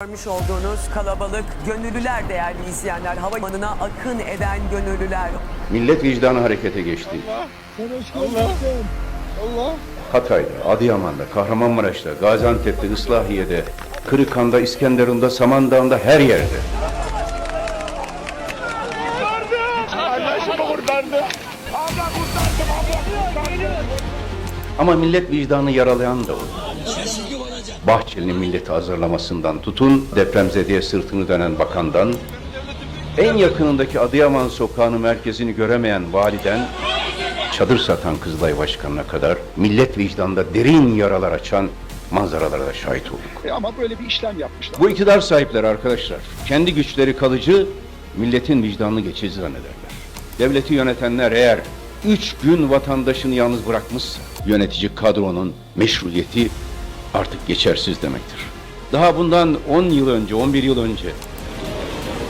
Görmüş olduğunuz kalabalık gönüllüler değerli izleyenler. Havalimanına akın eden gönüllüler. Millet vicdanı harekete geçti. Allah. Allah. Hatay'da, Adıyaman'da, Kahramanmaraş'ta, Gaziantep'te, Islahiye'de, Kırıkhan'da, İskenderun'da, Samandağ'da her yerde. Kardeşimi kurtardı. Abla kurtardım abla kurtardım. Ama millet vicdanı yaralayan da o. Bahçeli'nin milleti hazırlamasından tutun, depremzedeye sırtını dönen bakandan, en yakınındaki Adıyaman sokağının merkezini göremeyen validen, çadır satan Kızılay Başkanı'na kadar millet vicdanda derin yaralar açan manzaralara da şahit olduk. E ama böyle bir işlem yapmışlar. Bu iktidar sahipleri arkadaşlar, kendi güçleri kalıcı, milletin vicdanını geçici zannederler. Devleti yönetenler eğer üç gün vatandaşını yalnız bırakmışsa, yönetici kadronun meşruiyeti artık geçersiz demektir. Daha bundan 10 yıl önce, 11 yıl önce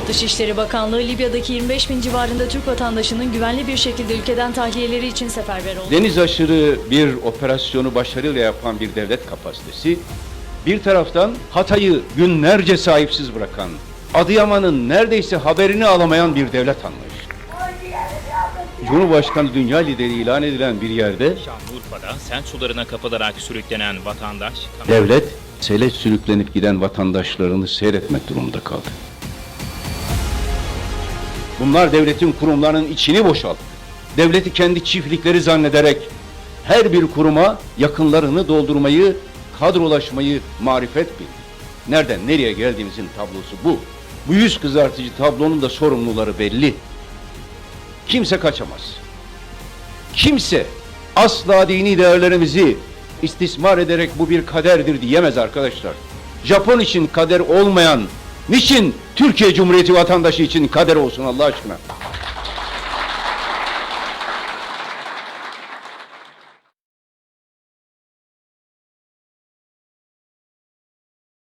Dışişleri Bakanlığı Libya'daki 25 bin civarında Türk vatandaşının güvenli bir şekilde ülkeden tahliyeleri için seferber oldu. deniz aşırı bir operasyonu başarıyla yapan bir devlet kapasitesi, bir taraftan Hatay'ı günlerce sahipsiz bırakan, Adıyaman'ın neredeyse haberini alamayan bir devlet anlayışı. Cumhurbaşkanı dünya lideri ilan edilen bir yerde Şanlıurfa'da sel sularına kapılarak sürüklenen vatandaş devlet sele sürüklenip giden vatandaşlarını seyretmek durumunda kaldı. Bunlar devletin kurumlarının içini boşalttı. Devleti kendi çiftlikleri zannederek her bir kuruma yakınlarını doldurmayı, kadrolaşmayı marifet bildi. Nereden nereye geldiğimizin tablosu bu. Bu yüz kızartıcı tablonun da sorumluları belli. Kimse kaçamaz. Kimse asla dini değerlerimizi istismar ederek bu bir kaderdir diyemez arkadaşlar. Japon için kader olmayan, niçin Türkiye Cumhuriyeti vatandaşı için kader olsun Allah aşkına?